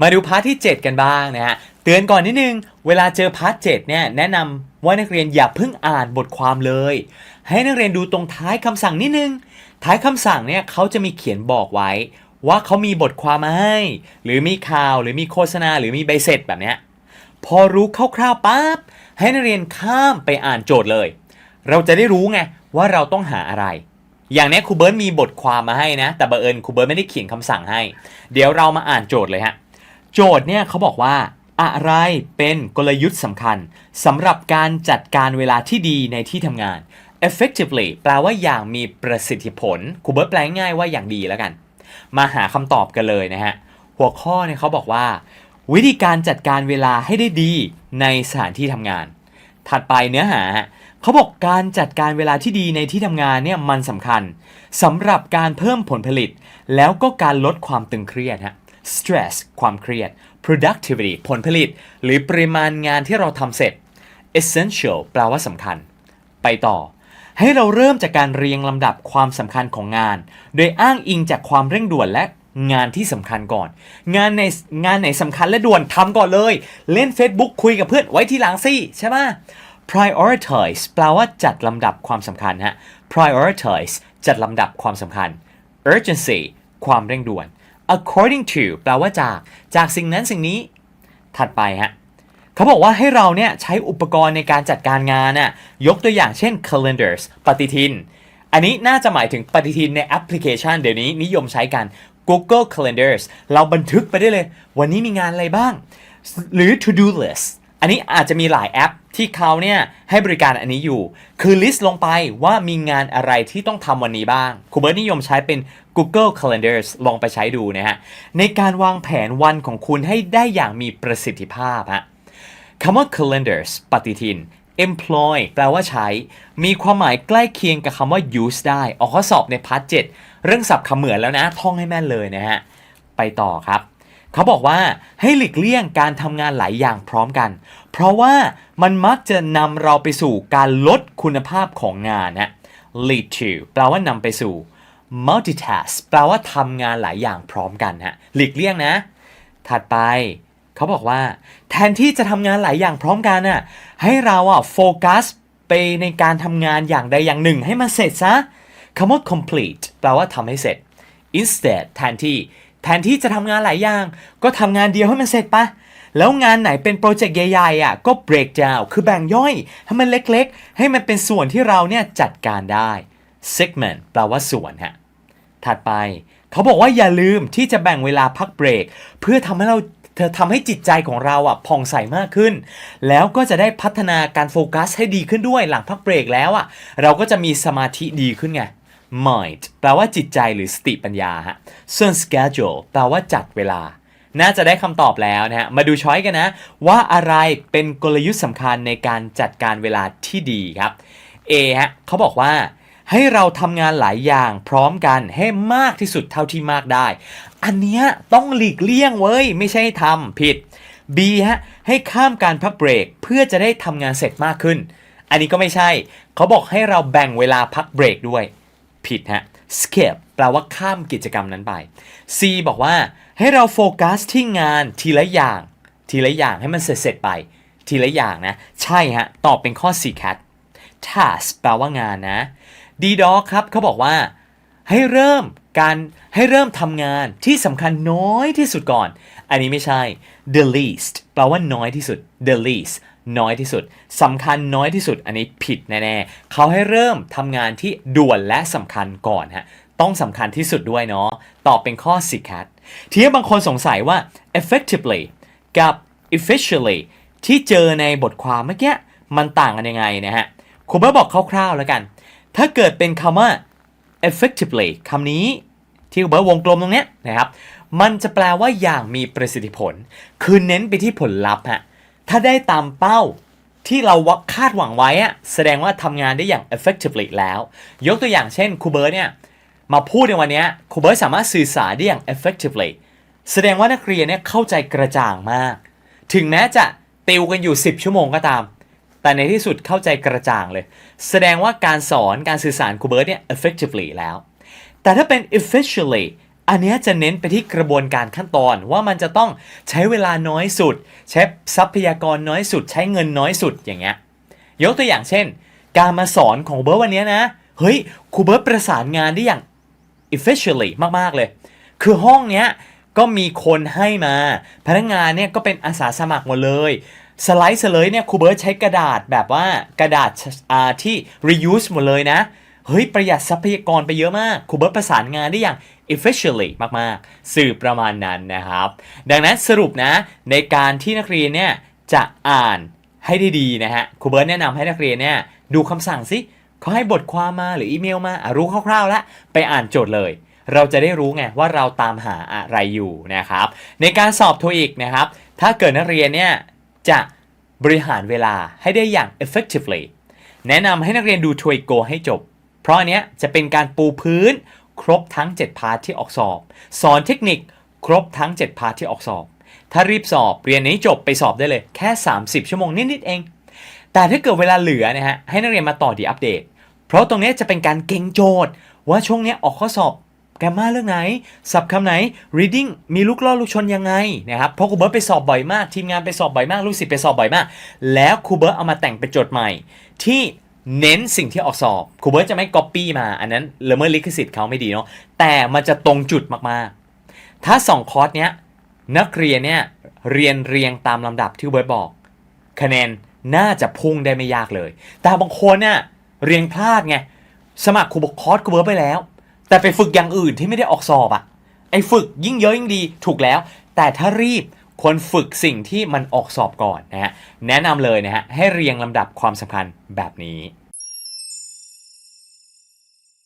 มาดูพาร์ทที่ 7 กันบ้างนะฮะ เตือนก่อนนิดนึง เวลาเจอพาร์ท7เนี่ยแนะนำว่านักเรียนอย่าเพิ่งอ่านบทความเลย ให้นักเรียนดูตรงท้ายคำสั่งนิดนึง ท้ายคำสั่งเนี่ยเขาจะมีเขียนบอกไว้ ว่าเขามีบทความมาให้ หรือมีข่าวหรือมีโฆษณาหรือมีใบเสร็จแบบเนี้ยพอรู้คร่าวๆปั๊บให้นักเรียนข้ามไปอ่านโจทย์เลย เราจะได้รู้ไงว่าเราต้องหาอะไรอย่างนี้ครูเบิร์ตมีบทความมาให้นะ แต่บังเอิญครูเบิร์ตไม่ได้เขียนคำสั่งให้ เดี๋ยวเรามาอ่านโจทย์เลยฮะ โจทย์เนี่ยเขาบอกว่าอะไรเป็นกลยุทธ์สำคัญสำหรับการจัดการเวลาที่ดีในที่ทำงาน effectively แปลว่าอย่างมีประสิทธิผลครูเบิร์ตแปลง่ายว่าอย่างดีแล้วกัน มาหาคำตอบกันเลยนะฮะ หัวข้อเนี่ยเขาบอกว่า วิธีการจัดการเวลาให้ได้ดีในสถานที่ทำงาน ถัดไปเนื้อหาเขาบอกการจัดการเวลาที่ดีในที่ทำงานเนี่ยมันสำคัญสำหรับการเพิ่มผลผลิต แล้วก็การลดความตึงเครียดฮะ stress ความเครียด productivity ผลผลิต หรือปริมาณงานที่เราทำเสร็จ essential แปลว่าสำคัญ ไปต่อ ให้เราเริ่มจากการเรียงลำดับความสำคัญของงาน โดยอ้างอิงจากความเร่งด่วนและงานที่สำคัญก่อน งานในงานไหนสำคัญและด่วนทำก่อนเลย เล่น Facebook คุยกับเพื่อนไว้ทีหลังสิใช่ไหม prioritize แปลว่าจัดลำดับความสำคัญฮะ prioritize จัดลำดับความสำคัญ urgency ความเร่งด่วน according to แปลว่าจาก จากสิ่งนั้นสิ่งนี้ ถัดไปฮะเขาบอกว่าให้เราเนี่ยใช้อุปกรณ์ในการจัดการงานน่ะ ยกตัวอย่างเช่น calendars ปฏิทิน อันนี้น่าจะหมายถึงปฏิทินในแอปพลิเคชัน เดี๋ยวนี้นิยมใช้กัน Google Calendars เราบันทึกไปได้เลย วันนี้มีงานอะไรบ้าง หรือ to do list อันนี้อาจจะมีหลายแอปที่เขาเนี่ยให้บริการอันนี้อยู่ คือ list ลงไปว่ามีงานอะไรที่ต้องทำวันนี้บ้างครูเบิร์ตนิยมใช้เป็น Google Calendars ลองไปใช้ดูนะฮะ ในการวางแผนวันของคุณให้ได้อย่างมีประสิทธิภาพฮะคำว่า calendars ปฏิทิน employ แปลว่าใช้ มีความหมายใกล้เคียงกับคำว่า use ได้ ออกข้อสอบในพาร์ท7เรื่องศัพท์คำเหมือนแล้วนะ ท่องให้แม่นเลยนะฮะ ไปต่อครับ เขาบอกว่าให้หลีกเลี่ยงการทำงานหลายอย่างพร้อมกัน เพราะว่ามันมักจะนำเราไปสู่การลดคุณภาพของงานนะ lead to แปลว่านำไปสู่ multitask แปลว่าทำงานหลายอย่างพร้อมกันฮะหลีกเลี่ยงนะ ถัดไปเขาบอกว่า แทนที่จะทำงานหลายอย่างพร้อมกันน่ะให้เราอะโฟกัสไปในการทำงานอย่างใดอย่างหนึ่งให้มันเสร็จซะคำว่า complete แปลว่าทำให้เสร็จ instead แทนที่ แทนที่จะทำงานหลายอย่าง ก็ทำงานเดียวให้มันเสร็จปะแล้วงานไหนเป็นโปรเจกต์ใหญ่ๆอะก็ break down คือแบ่งย่อย ให้มันเล็กๆ ให้มันเป็นส่วนที่เราเนี่ยจัดการได้ segment แปลว่าส่วนฮะถัดไป เขาบอกว่าอย่าลืมที่จะแบ่งเวลาพักเบรก เพื่อทำให้เราเธอทำให้จิตใจของเราอะผ่องใสมากขึ้น แล้วก็จะได้พัฒนาการโฟกัสให้ดีขึ้นด้วยหลังพักเบรกแล้วอะเราก็จะมีสมาธิดีขึ้นไง mind แปลว่าจิตใจหรือสติปัญญาฮะส่วน schedule แปลว่าจัดเวลา น่าจะได้คำตอบแล้วนะฮะ มาดูช้อยกันนะ ว่าอะไรเป็นกลยุทธ์สำคัญในการจัดการเวลาที่ดีครับ A ฮะเขาบอกว่าให้เราทำงานหลายอย่างพร้อมกันให้มากที่สุดเท่าที่มากได้ อันเนี้ยต้องหลีกเลี่ยงเว้ย ไม่ใช่ทำผิด B ฮะให้ข้ามการพักเบรกเพื่อจะได้ทำงานเสร็จมากขึ้น อันนี้ก็ไม่ใช่ เขาบอกให้เราแบ่งเวลาพักเบรกด้วย ผิดฮะ skip แปลว่าข้ามกิจกรรมนั้นไป C บอกว่าให้เราโฟกัสที่งานทีละอย่าง ทีละอย่างให้มันเสร็จไป ทีละอย่างนะ ใช่ฮะ ตอบเป็นข้อ C cat task แปลว่างานนะ D dog ครับเขาบอกว่า ให้เริ่มการให้เริ่มทำงานที่สำคัญน้อยที่สุดก่อน อันนี้ไม่ใช่ the least แปลว่าน้อยที่สุด the least น้อยที่สุดสำคัญน้อยที่สุดอันนี้ผิดแน่ๆเขาให้เริ่มทำงานที่ด่วนและสำคัญก่อนฮะต้องสำคัญที่สุดด้วยเนาะตอบเป็นข้อ C cat ทีนี้บางคนสงสัยว่า effectively กับ efficiently ที่เจอในบทความเมื่อกี้มันต่างกันยังไงนะฮะครูเบิร์ตบอกคร่าวๆแล้วกัน ถ้าเกิดเป็นคำว่า effectively คำนี้ที่ครูเบิร์ตวงกลมตรงเนี้ยนะครับ มันจะแปลว่าอย่างมีประสิทธิผล คือเน้นไปที่ผลลัพธ์ฮะ ถ้าได้ตามเป้าที่เราวัคาดหวังไว้อะแสดงว่าทำงานได้อย่าง effectively แล้ว ยกตัวอย่างเช่นครูเบิร์ตเนี่ยมาพูดในวันนี้ครูเบิร์ตสามารถสื่อสารได้อย่าง effectively แสดงว่านักเรียนเนี่ยเข้าใจกระจ่างมาก ถึงแม้จะติวกันอยู่ 10 ชั่วโมงก็ตาม แต่ในที่สุดเข้าใจกระจ่างเลย แสดงว่าการสอนการสื่อสารครูเบิร์ตเนี่ย effectively แล้ว แต่ถ้าเป็น efficiently อันนี้จะเน้นไปที่กระบวนการขั้นตอนว่ามันจะต้องใช้เวลาน้อยสุด ใช้ทรัพยากรน้อยสุด ใช้เงินน้อยสุดอย่างเงี้ยยกตัวอย่างเช่น การมาสอนของเบิร์ตวันนี้นะเฮ้ยครูเบิร์ตประสานงานได้อย่าง efficiently มากๆเลย คือห้องเนี้ยก็มีคนให้มา พนักงานเนี่ยก็เป็นอาสาสมัครหมดเลยสไลด์เสลยเนี่ยครูเบิร์ตใช้กระดาษแบบว่ากระดาษที่ reuse หมดเลยนะ เฮ้ย ประหยัดทรัพยากรไปเยอะมากครูเบิร์ตประสานงานได้อย่าง efficiently มาก ๆ สื่อประมาณนั้นนะครับ ดังนั้นสรุปนะ ในการที่นักเรียนเนี่ยจะอ่านให้ได้ดีนะฮะครูเบิร์ตแนะนำให้นักเรียนเนี่ยดูคำสั่งสิเขาให้บทความมาหรืออีเมลมาอะรู้คร่าวๆ แล้วไปอ่านโจทย์เลย เราจะได้รู้ไงว่าเราตามหาอะไรอยู่นะครับ ในการสอบโทอีกนะครับ ถ้าเกิดนักเรียนเนี่ยจะบริหารเวลาให้ได้อย่าง effectively แนะนำให้นักเรียนดูท o โกให้จบ เพราะอันเนี้ยจะเป็นการปูพื้น ครบทั้ง 7 พาร์ทที่ออกสอบ สอนเทคนิคครบทั้ง 7 พาร์ทที่ออกสอบ ถ้ารีบสอบเรียนนี้จบไปสอบได้เลยแค่ 30 ชั่วโมงนิดๆเอง แต่ถ้าเกิดเวลาเหลือนะฮะให้นักเรียนมาต่อดีอัปเดต เพราะตรงนี้จะเป็นการเก่งโจทย์ ว่าช่วงนี้ออกข้อสอบแกรมมาเรื่องไหนศัพท์คำไหน reading มีลูกล่อลูกชนยังไงนะครับเพราะครูเบิร์ตไปสอบบ่อยมาก ทีมงานไปสอบบ่อยมาก ลูกศิษย์ไปสอบบ่อยมาก แล้วครูเบิร์ตเอามาแต่งเป็นโจทย์ใหม่ ที่ เน้นสิ่งที่ออกสอบครูเบิร์ตจะไม่ copy มา อันนั้นละเมิดลิขสิทธิ์เขาไม่ดีเนาะแต่มันจะตรงจุดมากๆ ถ้า 2 คอร์สเนี้ยนักเรียนเนี่ยเรียนเรียงตามลำดับที่เบิร์ตบอก คะแนนน่าจะพุ่งได้ไม่ยากเลย แต่บางคนเนี่ยเรียงพลาดไงสมัครครูบอกคอร์สครูเบิร์ตไปแล้ว แต่ไปฝึกอย่างอื่นที่ไม่ได้ออกสอบอะไอ้ฝึกยิ่งเยอะยิ่งดีถูกแล้ว แต่ถ้ารีบ ควรฝึกสิ่งที่มันออกสอบก่อนนะฮะแนะนำเลยนะฮะให้เรียงลำดับความสำคัญแบบนี้